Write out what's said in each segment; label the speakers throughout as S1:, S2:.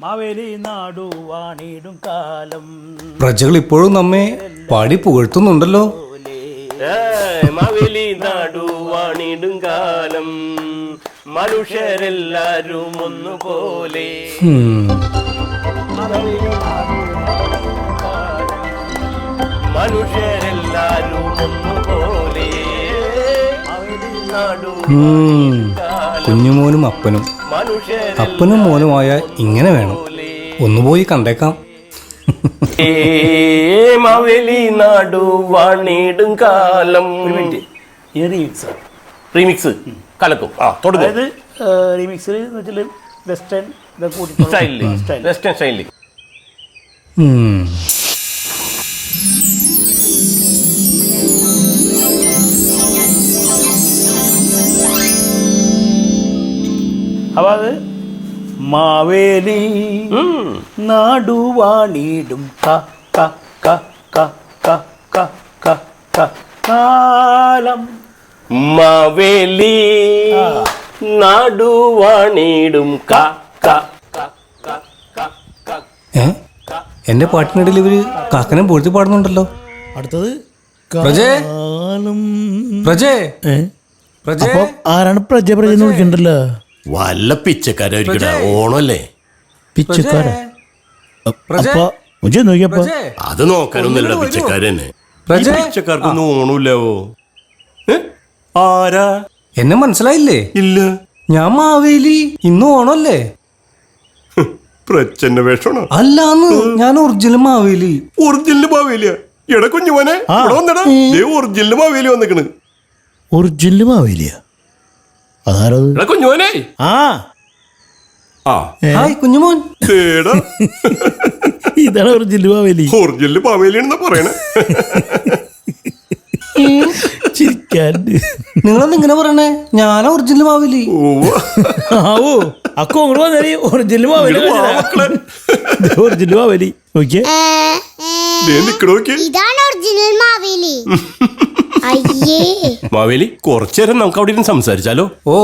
S1: മാവേലി നാടു വാണിടും കാലം.
S2: പ്രജകൾ ഇപ്പോഴും നമ്മെ പാടി പുകഴ്ത്തുന്നുണ്ടല്ലോ.
S3: മാവേലി നാടു വാണിടും കാലം. മനുഷ്യരെല്ലാരും ഒന്നുപോലെ. മനുഷ്യരെല്ലാരും ഒന്നുപോലെ. മാവേലി നാടു.
S2: കുഞ്ഞുമോനും അപ്പനും. അപ്പനും മോനുമായ ഇങ്ങനെ വേണം. ഒന്നുപോയി കണ്ടേക്കാം.
S3: മവലി നടുവാണിടും കാലം.
S1: റീമിക്സ്
S3: കലക്കും. ആ
S1: അതായത് റീമിക്സിൽ വെച്ചാൽ വെസ്റ്റേൺ സ്റ്റൈലിൽ
S3: വെസ്റ്റേൺ
S2: സ്റ്റൈലിൽ
S1: അപ്പോൾ അത് മാവേലി നാടുവാണിടും ക ക ക ക ക ക ക ക കാലം
S3: മാവേലി നാടുവാണിടും ക ക ക ക ക ക
S2: എന്റെ പാട്ടിനിടയിൽ ഇവർ കാക്കനെ പൊഴുത്തി പാടുന്നുണ്ടല്ലോ
S4: അടുത്തത്
S2: പ്രജേ പ്രജേ പ്രജേ
S4: ആരാണ് പ്രജ പ്രജ എന്ന് വിളിക്കണ്ടല്ലോ
S3: വല്ല പിച്ചക്കാരായിരിക്കടാ ഓണല്ലേ
S4: പിച്ചക്കാര?
S2: പ്രജേ
S4: അപ്പൊ മുജെ നോക്കിയപ്പോ
S2: പ്രജേ
S3: അത് നോക്കാനൊന്നുമില്ലടാ പിച്ചക്കാരെന്നെ
S2: പ്രജേ
S3: പിച്ചക്കാർക്കൊന്നും ഓണമില്ലാവോ ഏ? ആരാ?
S2: എന്നെ മനസ്സിലായില്ലേ?
S3: ഇല്ല.
S2: ഞാൻ മാവേലി. ഇന്ന് ഓണല്ലേ
S3: പ്രച്ചന്റെ വേഷമാണോ?
S2: അല്ലാന്ന് ഞാൻ ഒറിജിനൽ മാവേലി.
S3: ഒറിജിനൽ മാവേലിയ? എടാ കുഞ്ഞുമോനെ ഇവിടെ വന്നടാ. ദേ ഒറിജിനൽ മാവേലി വന്നിക്കണ്.
S4: ഒറിജിനൽ മാവേലിയ? അതാരത്
S3: കുഞ്ഞുമോനെ.
S4: ആ.
S3: ആ.
S2: ഹായ് കുഞ്ഞുമോൻ.
S3: തേടാ.
S4: ഇതാണ് ഒറിജിനൽ
S3: ഒറിജിനൽ പറയണേ.
S4: ചിരിക്കാൻ
S2: നിങ്ങളെന്ത് ഇങ്ങനെ പറയണേ? ഞാനാ ഒറിജിനൽ മാവേലി
S4: ആവോ. അക്കോ അങ്ങോട്ട് വന്നേ ഒറിജിനൽ മാവേലി ഒറിജിനൽ മാവേലി നോക്കിയേ.
S5: ഇതാണ് ഒറിജിനൽ മാവേലി അയ്യേ.
S3: മാവേലി കുറച്ചേരം നമുക്ക് അവിടെ ഇരുന്ന് സംസാരിച്ചാലോ?
S2: ഓ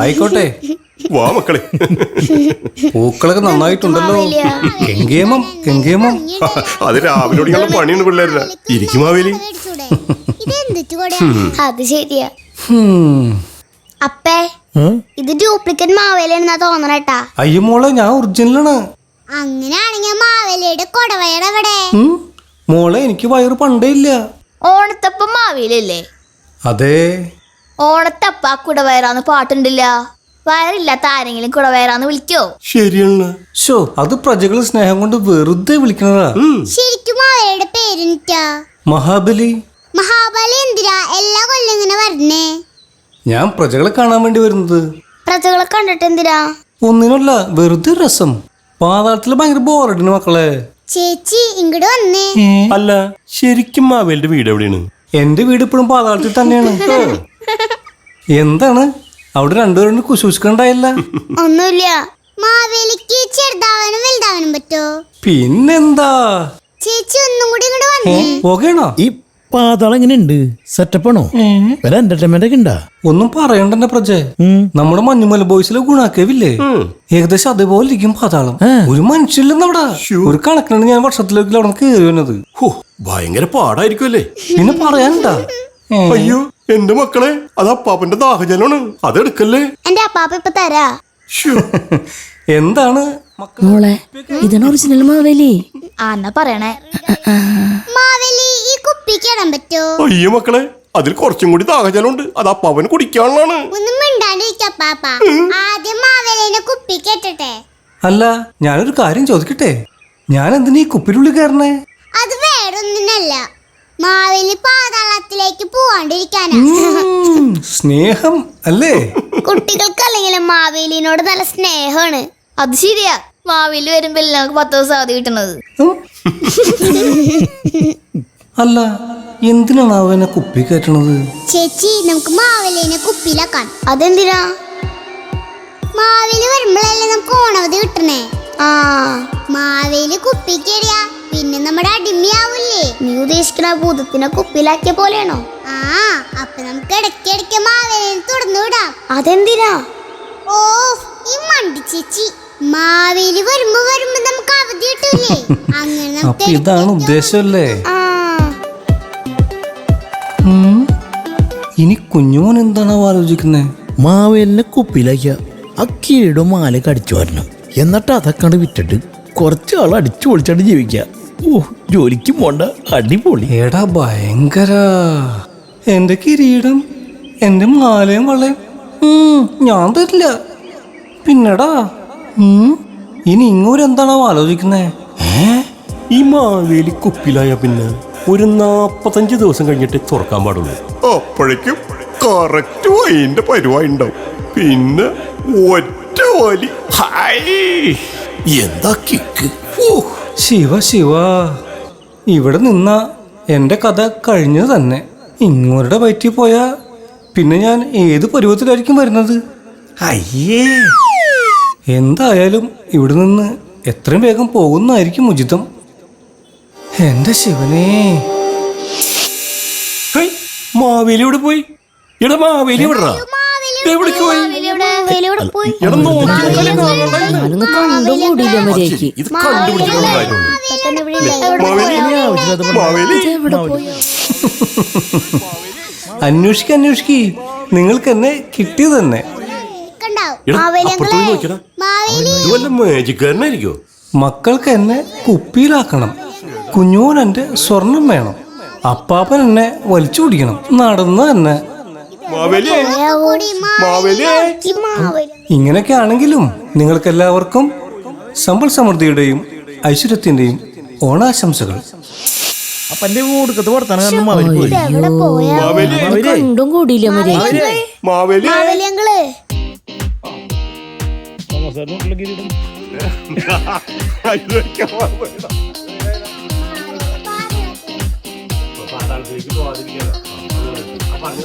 S2: ആയിക്കോട്ടെ.
S3: വാ മക്കളെ.
S2: പൂക്കളൊക്കെ നന്നായിട്ടുണ്ടല്ലോ. കെങ്കേമം കെങ്കേമം
S3: അത് രാവിലെ പണിയുണ്ട് പണിയാണ് പിള്ളേരുടെ. ഇരിക്കും മാവേലി?
S5: അത് ശരിയാ. അപ്പേ ഇത് ഡ്യൂപ്ലിക്കേറ്റ് മാവേലിയാണെന്നാ തോന്നണേട്ടാ
S2: അയ്യോ മോളെ ഞാൻ ഒറിജിനലാണ്.
S5: അങ്ങനെയാണെങ്കിൽ മാവേലിയുടെ കൊടവയർ എവിടെ
S2: മോളെ എനിക്ക് വയറ് പണ്ടേ ഇല്ല.
S6: ഓണത്തപ്പം മാവിയിലല്ലേ?
S2: അതെ.
S6: ഓണത്തപ്പ കുടവയറാന്ന് പാട്ടുണ്ടില്ല. വയറില്ലാത്ത ആരെങ്കിലും കുടവയറാന്ന് വിളിക്കോ?
S3: ശരിയാണ്
S2: ഷോ അത് പ്രജകൾ സ്നേഹം കൊണ്ട് വെറുതെ വിളിക്കണതാ.
S5: ശരിക്കും മാവയുടെ പേരെനിറ്റാ
S2: മഹാബലി.
S5: മഹാബലി എന്തിനാ എല്ലാ കൊല്ലം ഇങ്ങനെ വരണേ?
S2: ഞാൻ പ്രജകളെ കാണാൻ വേണ്ടി വരുന്നത്.
S6: പ്രജകളെ കണ്ടിട്ട് എന്തിനാ
S2: ഒന്നിനല്ല വെറുതെ രസം. പാതാളത്തിൽ ഭയങ്കര ബോറടിന് മക്കളെ.
S5: ചേച്ചി ഇങ്ങോട്ട് വന്നേ.
S3: അല്ല ശരിക്കും മാവേലിന്റെ വീട് എവിടെയാണ്?
S2: എന്റെ വീട് ഇപ്പോഴും പാതാളത്തിൽ തന്നെയാണ്. എന്താണ്? അവിടെ രണ്ടുപേരും കുശൂഷിക്കണ്ടായില്ല
S5: ഒന്നുമില്ല. മാവേലിക്ക് ചെറുതാവാനും വലുതാവാനും പറ്റോ?
S2: പിന്നെന്താ?
S5: ചേച്ചി ഒന്നും കൂടി ഇങ്ങോട്ട് വന്നേ.
S2: പോകേണോ
S4: ഈ പാതാളം എങ്ങനെയുണ്ട് സെറ്റപ്പ് ആണോ വേറെ എന്റർടൈൻമെന്റ് ഒക്കെ ഉണ്ടാ?
S2: ഒന്നും പറയണ്ടേ പ്രജ. നമ്മുടെ മഞ്ഞുമല ബോയ്സിലെ ഗുണാക്കേവില്ലേ? ഏകദേശം അതേപോലെ ഇരിക്കും പാതാളം ഒരു മനുഷ്യല്ലെന്ന് അവിടെ ഒരു കണക്കിനാണ് ഞാൻ വർഷത്തിലേക്ക് അവിടെ കയറി വന്നത്.
S3: ഹോ ഭയങ്കര പാടായിരിക്കുമല്ലേ
S2: പിന്നെ പറയാനുണ്ടാ?
S3: അയ്യോ എന്റെ മക്കളെ അത് അപ്പാപ്പന്റെ ദാഹജലാണ് അതെടുക്കല്ലേ
S5: എന്റെ അപ്പാപ്പ ഇപ്പൊ തരാ.
S2: എന്താണ്?
S7: മോളെ ഇതാണ് ഒറിജിനൽ മാവേലി.
S6: ആ എന്നാ പറയണേ.
S5: മാവേലി. ഇടാൻ പറ്റോ?
S3: അയ്യോ മക്കളെ അതിൽ കുറച്ചും കൂടി ദാഹജലമുണ്ട്. അത് അപ്പവൻ കുടിക്കാനുള്ളതാണ്.
S5: ഒന്നും മിണ്ടാണ്ടിരിക്കപ്പാപ്പ ആദ്യം മാവേലിനെ കുപ്പിക്ക് ഇട്ടട്ടെ
S2: അല്ല ഞാനൊരു കാര്യം ചോദിക്കട്ടെ? ഞാൻ എന്തിനാ ഈ കുപ്പിനുള്ളിൽ കയറണേ?
S5: അത് വേറൊന്നിനല്ല. മാവേലി പാതാളത്തിലേക്ക് പോവാണ്ടിരിക്കാനാ.
S2: സ്നേഹം അല്ലേ?
S6: കുട്ടികൾക്ക് അല്ലെങ്കിലും മാവേലിനോട് നല്ല സ്നേഹമാണ്. അത് ശരിയാ. മാവേലി വരുമ്പോ നമുക്ക് പത്ത് ദിവസം അവധി കിട്ടണത്.
S2: അല്ല എന്തിനാണ് അവനെ കുപ്പി കയറ്റണത്?
S5: ചേച്ചി നമുക്ക് മാവലിനെ കുപ്പിയിലാക്കാം അതെന്തിനാ? മാവേലി വരുമ്പോഴല്ലേ നമുക്ക് ഓണവധി കിട്ടണേ. ആ മാവേലി കേറിയാ പിന്നെ നമ്മുടെ അടിമയാവൂലേ
S6: നീ ഉദ്ദേശിക്കുന്ന ഭൂതത്തിനെ കുപ്പിയിലാക്കിയ പോലെയാണോ?
S5: ആ അപ്പൊ നമുക്ക് ഇടയ്ക്കിടയ്ക്ക് മാവേലിനെ തുറന്നു വിടാം.
S6: അതെന്തിനാ?
S5: ഓ ഈ മണ്ടി ചേച്ചി. മാവേലി വരുമ്പോ വരുമ്പോ നമുക്ക് അവധി കിട്ടൂലേ. അങ്ങനെ
S2: അപ്പൊ ഇതാണ് ഉദ്ദേശമല്ലേ?
S5: ആ
S2: ഇനി കുഞ്ഞുമോൻ എന്താണ് ആലോചിക്കുന്നത്
S4: മാവേലിനെ കുപ്പിയിലാക്കിയ ആ കീഴും മാല കടിച്ചു വരണം. എന്നിട്ട് അതൊക്കെ വിറ്റിട്ട് കുറച്ച് ആൾ അടിച്ചു പൊളിച്ചാണ്ട് ജീവിക്ക. ഓ ജോലിക്ക് പോണ്ട. അടിപൊളി.
S2: എടാ ഭയങ്കര. എന്റെ കിരീടം എന്റെ മാലയും വളയും. ഉം, ഞാൻ തരില്ല. പിന്നെടാ ഇനി ഇങ്ങോട്ട് എന്താണോ ആലോചിക്കുന്നേ? ഏ?
S3: ഈ മാവേലി കുപ്പിലായ പിന്നെ ഒരു നാപ്പത്തഞ്ച് ദിവസം കഴിഞ്ഞിട്ട് തുറക്കാൻ പാടുള്ളൂ. അപ്പോഴേക്കും കറക്റ്റ് വൈന്റെ പരിപാടി ഉണ്ടാവും. പിന്നെ ഒറ്റ വലി എന്താ കിക്ക്?
S2: ശിവ ശിവ. ഇവിടെ നിന്ന എന്റെ കഥ കഴിഞ്ഞു തന്നെ. ഇങ്ങോരുടെ വയറ്റിൽ പോയാ പിന്നെ ഞാൻ ഏത് പരുവത്തിലായിരിക്കും വരുന്നത്? അയ്യേ. എന്തായാലും ഇവിടെ നിന്ന് എത്രയും വേഗം പോകുന്നതായിരിക്കും ഉചിതം. എന്റെ ശിവനേ.
S3: മാവേലി പോയി. എടാ മാവേലി എവിടാ എവിടേക്ക് പോയി? എടാ നോക്കി ഇത് കണ്ടുപിടിച്ചിട്ടുള്ള കാര്യമുണ്ട്
S5: ഇവിടെ
S2: അന്വേഷിക്ക അന്വേഷിക്ക്. നിങ്ങൾക്ക് എന്നെ കിട്ടിയത് തന്നെ.
S3: മേജിക്കാരനായിരിക്കോ
S2: മക്കൾക്ക് എന്നെ കുപ്പിയിലാക്കണം. കുഞ്ഞോൻ എന്റെ സ്വർണം വേണം. അപ്പാപ്പൻ എന്നെ വലിച്ചു പിടിക്കണം. നടന്ന് തന്നെ. ഇങ്ങനെയൊക്കെ ആണെങ്കിലും നിങ്ങൾക്ക് എല്ലാവർക്കും സമ്പൽ സമൃദ്ധിയുടെയും ഐശ്വര്യത്തിന്റെയും ഓണാശംസകൾ.
S4: അപ്പൊ എന്റെ കൊടുക്കത്ത് വർത്താനം കാരണം Maveli
S7: Hadi bu hadi
S3: bir
S5: yana. Kapar
S3: bir.